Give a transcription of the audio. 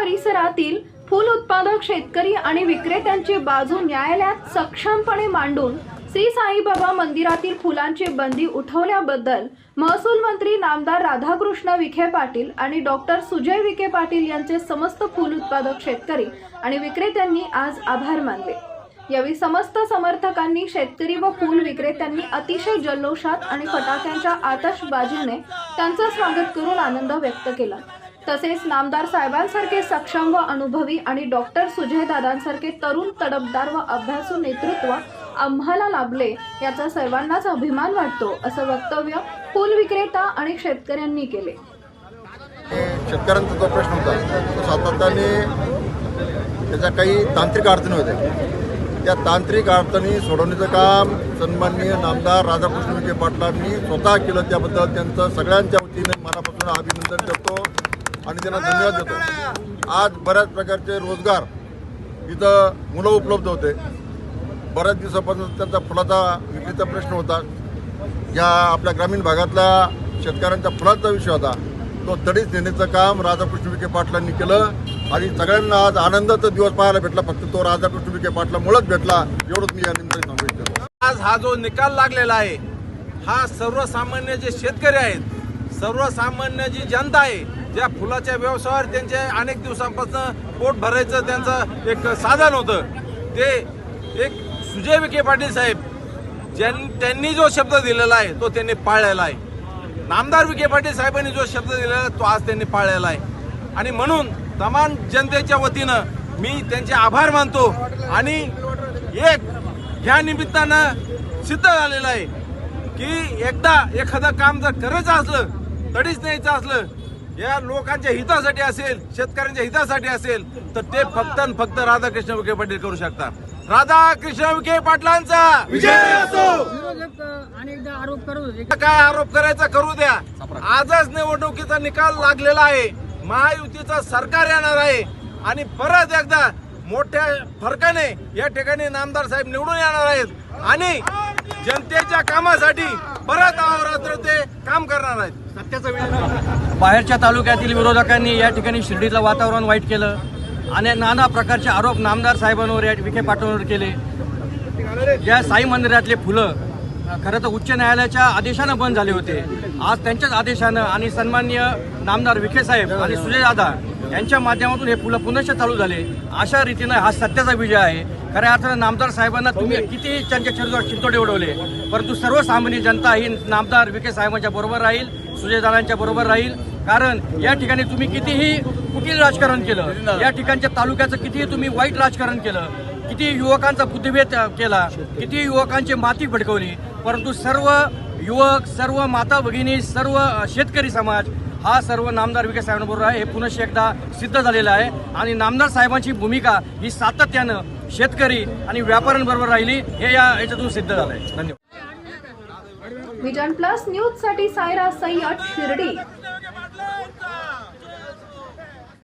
परिसरातील फूल उत्पादक शेतकरी आणि विक्रेत्यांची बाजू न्यायालयात सक्षमपणे मांडून श्री साईबाबा मंदिरातील फुलांची बंदी उठवल्याबद्दल महसूल मंत्री नामदार राधाकृष्ण विखे पाटील आणि डॉक्टर सुजय विखे पाटील यांचे समस्त फूल उत्पादक शेतकरी आणि विक्रेत्यांनी आज आभार मानले. यावेळी समस्त समर्थकांनी शेतकरी व फूल विक्रेत्यांनी अतिशय जल्लोषात आणि फटाक्यांच्या आतषबाजीने त्यांचं स्वागत करून आनंद व्यक्त केला. तसेच नामदार साहेबांसारखे सक्षम व अनुभवी आणि डॉक्टर सुजय दादांसारखे तरुण तडफदार व अभ्यासू नेतृत्व आम्हाला लाभले याचा सर्वांनाच अभिमान वाटतो असं वक्तव्य फुल विक्रेता आणि शेतकऱ्यांनी केले. शेतकऱ्यांचा जो प्रश्न होता तो सातत्याने त्याच्या काही तांत्रिक अडचणी होत्या. त्या तांत्रिक अडचणी सोडवण्याचं काम सन्माननीय नामदार राधाकृष्ण विखे पाटलांनी स्वतः केलं त्याबद्दल त्यांचं सगळ्यांच्या वतीने मनापासून अभिनंदन करतो. आणि त्यांना धन्यवाद देतो. आज बऱ्याच प्रकारचे रोजगार इथं मुलं उपलब्ध होते. बऱ्याच दिवसापासून त्यांचा फुलाचा विक्रीचा प्रश्न होता. या आपल्या ग्रामीण भागातल्या शेतकऱ्यांच्या फुलाचा विषय होता. तो तडीच नेण्याचं काम राधाकृष्ण विखे पाटलांनी केलं आणि सगळ्यांना आज आनंदाचा दिवस पाहायला भेटला. फक्त तो राधाकृष्ण विखे पाटलामुळेच भेटला. एवढंच मी या निमित्ताने सांगू इच्छितो. आज हा जो निकाल लागलेला आहे हा सर्वसामान्य जे शेतकरी आहेत सर्वसामान्य जी जनता आहे ज्या फुलाच्या व्यवसायावर त्यांचे अनेक दिवसांपासून पोट भरायचं त्यांचं एक साधन होतं. ते एक सुजय विखे पाटील साहेब ज्यां त्यांनी जो शब्द दिलेला आहे तो त्यांनी पाळलेला आहे. नामदार विखे पाटील साहेबांनी जो शब्द दिलेला आहे तो आज त्यांनी पाळलेला आहे. आणि म्हणून तमाम जनतेच्या वतीनं मी त्यांचे आभार मानतो आणि एक ह्या निमित्तानं सिद्ध झालेलं आहे की एकदा एखादं काम जर करायचं असलं तडीच न्यायचं असलं या लोकांच्या हितासाठी असेल शेतकऱ्यांच्या हितासाठी असेल तर ते फक्त आणि फक्त राधाकृष्ण विखे पाटील करू शकतात. राधाकृष्ण विखे पाटलांचा विजय असो! अनेकदा आरोप काय आरोप करायचा करू द्या. आजच निवडणुकीचा निकाल लागलेला आहे. महायुतीचं सरकार येणार आहे. आणि परत एकदा मोठ्या फरकाने या ठिकाणी नामदार साहेब निवडून येणार आहेत. आणि जनतेच्या कामासाठी परत अहोरात्र ते काम करणार आहेत. सत्याचा वेळ बाहेरच्या तालुक्यातील विरोधकांनी या ठिकाणी शिर्डीतलं वातावरण वाईट केलं आणि नाना प्रकारचे आरोप नामदार साहेबांवर या विखे पाटलांवर केले. ज्या साई मंदिरातले फुलं खरं तर उच्च न्यायालयाच्या आदेशानं बंद झाले होते. आज त्यांच्याच आदेशानं आणि सन्मान्य नामदार विखे साहेब आणि सुजय दादा यांच्या माध्यमातून हे फुलं पुनश्च चालू झाले. अशा रीतीनं हा सत्याचा विजय आहे. खऱ्या अर्थानं नामदार साहेबांना तुम्ही किती त्यांच्या चरित्रावर चिंतोडे उडवले. परंतु सर्वसामान्य जनता ही नामदार विखे साहेबांच्या बरोबर राहील सुजयदारांच्या बरोबर राहील. कारण या ठिकाणी तुम्ही कितीही कुटील राजकारण केलं या ठिकाणच्या तालुक्याचं कितीही तुम्ही वाईट राजकारण केलं किती युवकांचा बुद्धिभेद केला किती युवकांची माती भडकवली परंतु सर्व युवक सर्व माता भगिनी सर्व शेतकरी समाज हा सर्व नामदार विकास साहेबांबरोबर आहे. हे पुनश्च एकदा सिद्ध झालेलं आहे. आणि नामदार साहेबांची भूमिका ही सातत्यानं शेतकरी आणि व्यापाऱ्यांबरोबर राहिली हे या याच्यातून सिद्ध झालं आहे धन्यवाद. विजन प्लस न्यूजसाठी सायरा सय्यद शिर्डी.